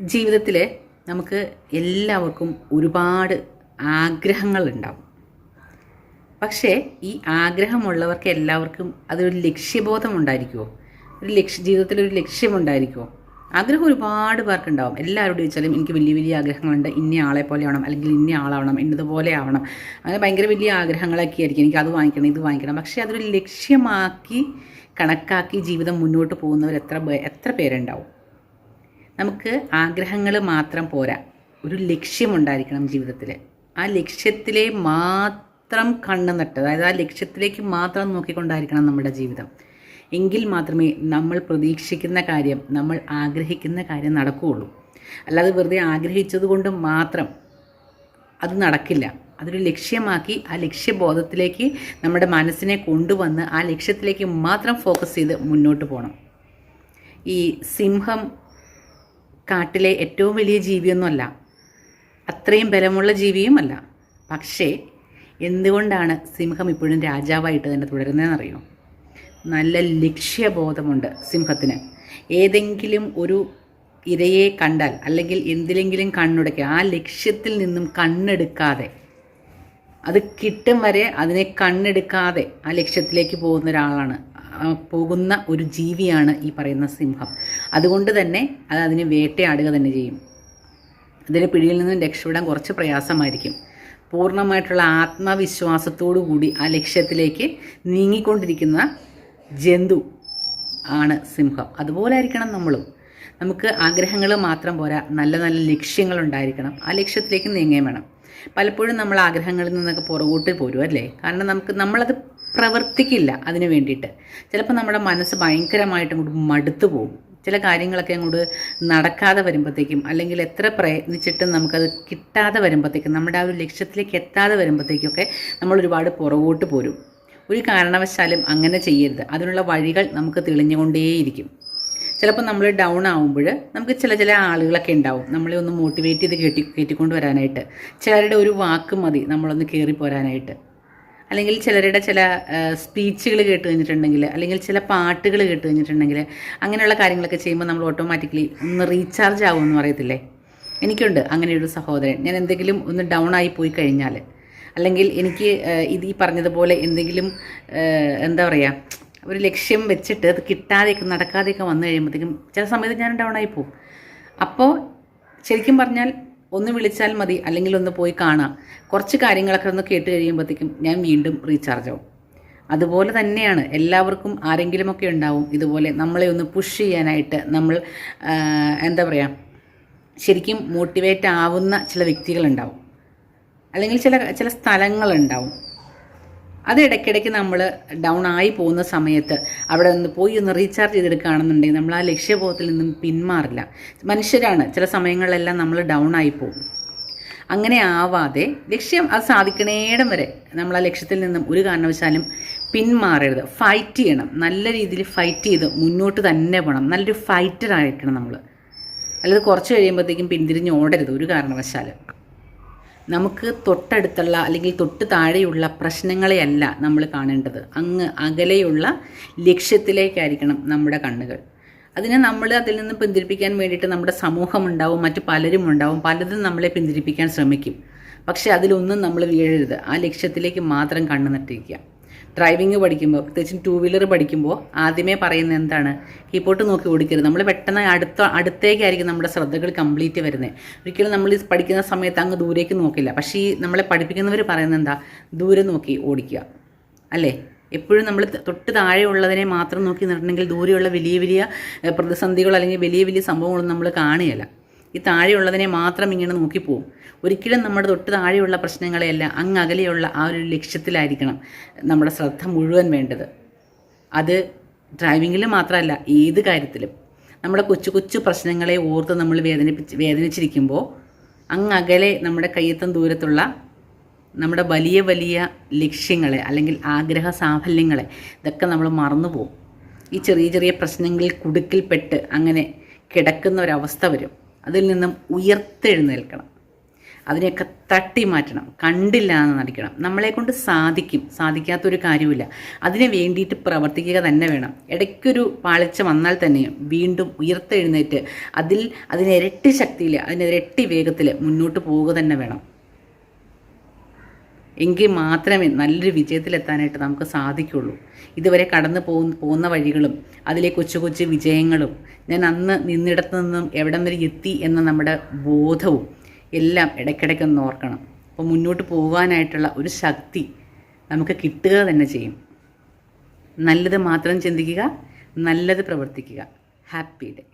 ജീവിതത്തിൽ നമുക്ക് എല്ലാവർക്കും ഒരുപാട് ആഗ്രഹങ്ങളുണ്ടാവും. പക്ഷേ ഈ ആഗ്രഹമുള്ളവർക്ക് എല്ലാവർക്കും അതൊരു ലക്ഷ്യബോധം ഉണ്ടായിരിക്കുമോ ഒരു ലക്ഷ്യ ജീവിതത്തിൽ ഒരു ലക്ഷ്യമുണ്ടായിരിക്കുമോ ആഗ്രഹം ഒരുപാട് പേർക്കുണ്ടാവും. എല്ലാവരോടും ചോദിച്ചാലും എനിക്ക് വലിയ വലിയ ആഗ്രഹങ്ങളുണ്ട്. ഇന്ന ആളെ പോലെ ആവണം അല്ലെങ്കിൽ ഇന്ന ആളാവണം എന്നതുപോലെ ആവണം. അങ്ങനെ ഭയങ്കര വലിയ ആഗ്രഹങ്ങളൊക്കെ ആയിരിക്കും. എനിക്ക് അത് വാങ്ങിക്കണം ഇത് വാങ്ങിക്കണം. പക്ഷേ അതൊരു ലക്ഷ്യമാക്കി കണക്കാക്കി ജീവിതം മുന്നോട്ട് പോകുന്നവർ എത്ര എത്ര പേരുണ്ടാവും? നമുക്ക് ആഗ്രഹങ്ങൾ മാത്രം പോരാ. ഒരു ലക്ഷ്യമുണ്ടായിരിക്കണം ജീവിതത്തിൽ ആ ലക്ഷ്യത്തിലെ മാത്രം കണ്ണു നട്ട് അതായത് ആ ലക്ഷ്യത്തിലേക്ക് മാത്രം നോക്കിക്കൊണ്ടായിരിക്കണം നമ്മുടെ ജീവിതം. എങ്കിൽ മാത്രമേ നമ്മൾ പ്രതീക്ഷിക്കുന്ന കാര്യം നമ്മൾ ആഗ്രഹിക്കുന്ന കാര്യം നടക്കുകയുള്ളൂ. അല്ലാതെ വെറുതെ ആഗ്രഹിച്ചത് കൊണ്ട് മാത്രം അത് നടക്കില്ല. അതൊരു ലക്ഷ്യമാക്കി ആ ലക്ഷ്യബോധത്തിലേക്ക് നമ്മുടെ മനസ്സിനെ കൊണ്ടുവന്ന് ആ ലക്ഷ്യത്തിലേക്ക് മാത്രം ഫോക്കസ് ചെയ്ത് മുന്നോട്ട് പോകണം ഈ സിംഹം കാട്ടിലെ ഏറ്റവും വലിയ ജീവിയൊന്നുമല്ല. അത്രയും ബലമുള്ള ജീവിയുമല്ല. പക്ഷേ എന്തുകൊണ്ടാണ് സിംഹം ഇപ്പോഴും രാജാവായിട്ട് തന്നെ തുടരുന്നതെന്നറിയോ? നല്ല ലക്ഷ്യബോധമുണ്ട് സിംഹത്തിന്. ഏതെങ്കിലും ഒരു ഇരയെ കണ്ടാൽ അല്ലെങ്കിൽ എന്തിലെങ്കിലും കണ്ണുടയ്ക്കുക ആ ലക്ഷ്യത്തിൽ നിന്നും കണ്ണെടുക്കാതെ അത് കിട്ടും വരെ അതിനെ കണ്ണെടുക്കാതെ ആ ലക്ഷ്യത്തിലേക്ക് പോകുന്ന ഒരാളാണ് പോകുന്ന ഒരു ജീവിയാണ് ഈ പറയുന്ന സിംഹം. അതുകൊണ്ട് തന്നെ അത് അതിനെ വേട്ടയാടുക തന്നെ ചെയ്യും. അതിന്റെ പിടിയിൽ നിന്നും രക്ഷപ്പെടാൻ കുറച്ച് പ്രയാസമായിരിക്കും. പൂർണമായിട്ടുള്ള ആത്മവിശ്വാസത്തോടു കൂടി ആ ലക്ഷ്യത്തിലേക്ക് നീങ്ങിക്കൊണ്ടിരിക്കുന്ന ജന്തു ആണ് സിംഹം. അതുപോലെ ആയിരിക്കണം നമ്മളും. നമുക്ക് ആഗ്രഹങ്ങൾ മാത്രം പോരാ. നല്ല നല്ല ലക്ഷ്യങ്ങൾ ഉണ്ടായിരിക്കണം. ആ ലക്ഷ്യത്തിലേക്ക് നീങ്ങുകയും വേണം. പലപ്പോഴും നമ്മൾ ആഗ്രഹങ്ങളിൽ നിന്നൊക്കെ പുറകോട്ട് പോരും അല്ലേ കാരണം നമുക്ക് നമ്മളത് പ്രവർത്തിക്കില്ല അതിന് വേണ്ടിയിട്ട്. ചിലപ്പോൾ നമ്മുടെ മനസ്സ് ഭയങ്കരമായിട്ട് അങ്ങോട്ട് മടുത്തു പോകും. ചില കാര്യങ്ങളൊക്കെ അങ്ങോട്ട് നടക്കാതെ വരുമ്പോഴത്തേക്കും അല്ലെങ്കിൽ എത്ര പ്രയത്നിച്ചിട്ടും നമുക്കത് കിട്ടാതെ വരുമ്പോഴത്തേക്കും നമ്മുടെ ആ ഒരു ലക്ഷ്യത്തിലേക്ക് എത്താതെ വരുമ്പോഴത്തേക്കൊക്കെ നമ്മൾ ഒരുപാട് പുറകോട്ട് പോരും. ഒരു കാരണവശാലും അങ്ങനെ ചെയ്യരുത്. അതിനുള്ള വഴികൾ നമുക്ക് തെളിഞ്ഞുകൊണ്ടേയിരിക്കും. ചിലപ്പോൾ നമ്മൾ ഡൗൺ ആവുമ്പോൾ നമുക്ക് ചില ചില ആളുകളൊക്കെ ഉണ്ടാവും. നമ്മളെ ഒന്ന് മോട്ടിവേറ്റ് ചെയ്ത് കെട്ടി കയറ്റിക്കൊണ്ട് വരാനായിട്ട്. ചിലരുടെ ഒരു വാക്ക് മതി നമ്മളൊന്ന് കയറി പോരാനായിട്ട്. അല്ലെങ്കിൽ ചിലരുടെ ചില സ്പീച്ചുകൾ കേട്ട് കഴിഞ്ഞിട്ടുണ്ടെങ്കിൽ അല്ലെങ്കിൽ ചില പാട്ടുകൾ കേട്ട് കഴിഞ്ഞിട്ടുണ്ടെങ്കിൽ അങ്ങനെയുള്ള കാര്യങ്ങളൊക്കെ ചെയ്യുമ്പോൾ നമ്മൾ ഓട്ടോമാറ്റിക്കലി ഒന്ന് റീചാർജ് ആവുമെന്ന് പറയത്തില്ലേ? എനിക്കുണ്ട് അങ്ങനെയൊരു സഹോദരൻ. ഞാൻ എന്തെങ്കിലും ഒന്ന് ഡൗൺ ആയി പോയി കഴിഞ്ഞാൽ അല്ലെങ്കിൽ എനിക്ക് ഇത് ഈ പറഞ്ഞതുപോലെ എന്തെങ്കിലും എന്താ പറയുക ഒരു ലക്ഷ്യം വെച്ചിട്ട് അത് കിട്ടാതെയൊക്കെ നടക്കാതെയൊക്കെ വന്നു കഴിയുമ്പോഴത്തേക്കും ചില സമയത്ത് ഞാൻ ഡൗൺ ആയി പോകും. അപ്പോൾ ശരിക്കും പറഞ്ഞാൽ ഒന്ന് വിളിച്ചാൽ മതി അല്ലെങ്കിൽ ഒന്ന് പോയി കാണാം. കുറച്ച് കാര്യങ്ങളൊക്കെ ഒന്ന് കേട്ട് കഴിയുമ്പോഴത്തേക്കും ഞാൻ വീണ്ടും റീചാർജ് ആവും. അതുപോലെ തന്നെയാണ് എല്ലാവർക്കും ആരെങ്കിലുമൊക്കെ ഉണ്ടാവും ഇതുപോലെ നമ്മളെ ഒന്ന് പുഷ് ചെയ്യാനായിട്ട് നമ്മൾ എന്താ പറയുക ശരിക്കും മോട്ടിവേറ്റ് ആവുന്ന ചില വ്യക്തികളുണ്ടാവും അല്ലെങ്കിൽ ചില ചില സ്ഥലങ്ങളുണ്ടാവും അത് ഇടയ്ക്കിടയ്ക്ക് നമ്മൾ ഡൗൺ ആയി പോകുന്ന സമയത്ത് അവിടെ നിന്ന് പോയി ഒന്ന് റീചാർജ് ചെയ്തെടുക്കുകയാണെന്നുണ്ടെങ്കിൽ നമ്മൾ ആ ലക്ഷ്യബോധത്തിൽ നിന്നും പിന്മാറില്ല. മനുഷ്യരാണ്. ചില സമയങ്ങളിലെല്ലാം നമ്മൾ ഡൗൺ ആയി പോകും. അങ്ങനെ ആവാതെ ലക്ഷ്യം അത് സാധിക്കണേടം വരെ നമ്മൾ ആ ലക്ഷ്യത്തിൽ നിന്നും ഒരു കാരണവശാലും പിന്മാറരുത്. ഫൈറ്റ് ചെയ്യണം. നല്ല രീതിയിൽ ഫൈറ്റ് ചെയ്ത് മുന്നോട്ട് തന്നെ പോകണം നല്ലൊരു ഫൈറ്റർ ആയിരിക്കണം നമ്മൾ അല്ലാതെ കുറച്ച് കഴിയുമ്പോഴത്തേക്കും പിന്തിരിഞ്ഞ് ഓടരുത് ഒരു കാരണവശാലും. നമുക്ക് തൊട്ടടുത്തുള്ള അല്ലെങ്കിൽ തൊട്ട് താഴെയുള്ള പ്രശ്നങ്ങളെയല്ല നമ്മൾ കാണേണ്ടത്. അങ്ങ് അകലെയുള്ള ലക്ഷ്യത്തിലേക്കായിരിക്കണം നമ്മുടെ കണ്ണുകൾ. അതിനെ നമ്മൾ അതിൽ നിന്ന് പിന്തിരിപ്പിക്കാൻ വേണ്ടിയിട്ട് നമ്മുടെ സമൂഹം ഉണ്ടാവും മറ്റു പലരും ഉണ്ടാവും പലതും നമ്മളെ പിന്തിരിപ്പിക്കാൻ ശ്രമിക്കും. പക്ഷേ അതിലൊന്നും നമ്മൾ വീഴരുത്. ആ ലക്ഷ്യത്തിലേക്ക് മാത്രം കണ്ണു നട്ടിരിക്കുക ഡ്രൈവിംഗ് പഠിക്കുമ്പോൾ പ്രത്യേകിച്ചും ടൂ വീലർ പഠിക്കുമ്പോൾ ആദ്യമേ പറയുന്നത് എന്താണ്? കീപ്പോട്ട് നോക്കി ഓടിക്കരുത്. നമ്മൾ പെട്ടെന്ന് അടുത്ത അടുത്തേക്കായിരിക്കും നമ്മുടെ ശ്രദ്ധകൾ കംപ്ലീറ്റ് വരുന്നത് ഒരിക്കലും നമ്മൾ പഠിക്കുന്ന സമയത്ത് അങ്ങ് ദൂരേക്ക് നോക്കില്ല. പക്ഷേ ഈ നമ്മളെ പഠിപ്പിക്കുന്നവർ പറയുന്നത് എന്താ? ദൂരെ നോക്കി ഓടിക്കുക. അല്ലേ? എപ്പോഴും നമ്മൾ തൊട്ട് താഴെയുള്ളതിനെ മാത്രം നോക്കി നിന്നിട്ടുണ്ടെങ്കിൽ ദൂരെയുള്ള വലിയ വലിയ പ്രതിസന്ധികൾ അല്ലെങ്കിൽ വലിയ വലിയ സംഭവങ്ങളൊന്നും നമ്മൾ കാണുകയില്ല. ഈ താഴെയുള്ളതിനെ മാത്രം ഇങ്ങനെ നോക്കിപ്പോവും ഒരിക്കലും നമ്മുടെ തൊട്ട് താഴെയുള്ള പ്രശ്നങ്ങളെയല്ല അങ്ങ് അകലെയുള്ള ആ ഒരു ലക്ഷ്യത്തിലായിരിക്കണം നമ്മുടെ ശ്രദ്ധ മുഴുവൻ വേണ്ടത്. അത് ഡ്രൈവിങ്ങിൽ മാത്രമല്ല ഏത് കാര്യത്തിലും. നമ്മുടെ കൊച്ചു കൊച്ചു പ്രശ്നങ്ങളെ ഓർത്ത് നമ്മൾ വേദനിപ്പിച്ച് വേദനിച്ചിരിക്കുമ്പോൾ അങ്ങ് അകലെ നമ്മുടെ കയ്യെത്തും ദൂരത്തുള്ള നമ്മുടെ വലിയ വലിയ ലക്ഷ്യങ്ങളെ അല്ലെങ്കിൽ ആഗ്രഹ സാഫല്യങ്ങളെ ഇതൊക്കെ നമ്മൾ മറന്നു പോകും ഈ ചെറിയ ചെറിയ പ്രശ്നങ്ങളിൽ കുടുക്കിൽപ്പെട്ട് അങ്ങനെ കിടക്കുന്ന ഒരവസ്ഥ വരും. അതിൽ നിന്നും ഉയർത്തെഴുന്നേൽക്കണം. അതിനെയൊക്കെ തട്ടി മാറ്റണം. കണ്ടില്ല എന്ന് നടിക്കണം. നമ്മളെ കൊണ്ട് സാധിക്കും. സാധിക്കാത്തൊരു കാര്യമില്ല അതിന് വേണ്ടിയിട്ട് പ്രവർത്തിക്കുക തന്നെ വേണം. ഇടയ്ക്കൊരു പാളിച്ച വന്നാൽ തന്നെയും വീണ്ടും ഉയർത്തെഴുന്നേറ്റ് അതിൽ അതിനിരട്ടി ശക്തിയിൽ അതിനിരട്ടി വേഗത്തിൽ മുന്നോട്ട് പോവുക തന്നെ വേണം. എങ്കിൽ മാത്രമേ നല്ലൊരു വിജയത്തിലെത്താനായിട്ട് നമുക്ക് സാധിക്കുള്ളൂ. ഇതുവരെ കടന്നു പോകുന്ന വഴികളും അതിലെ കൊച്ചു കൊച്ചു വിജയങ്ങളും ഞാൻ അന്ന് നിന്നിടത്ത് നിന്നും എവിടം വരെ എത്തി എന്ന നമ്മുടെ ബോധവും എല്ലാം ഇടയ്ക്കിടയ്ക്കൊന്ന് ഓർക്കണം. അപ്പോൾ മുന്നോട്ട് പോകാനായിട്ടുള്ള ഒരു ശക്തി നമുക്ക് കിട്ടുക തന്നെ ചെയ്യും. നല്ലത് മാത്രം ചിന്തിക്കുക നല്ലത് പ്രവർത്തിക്കുക. Happy day.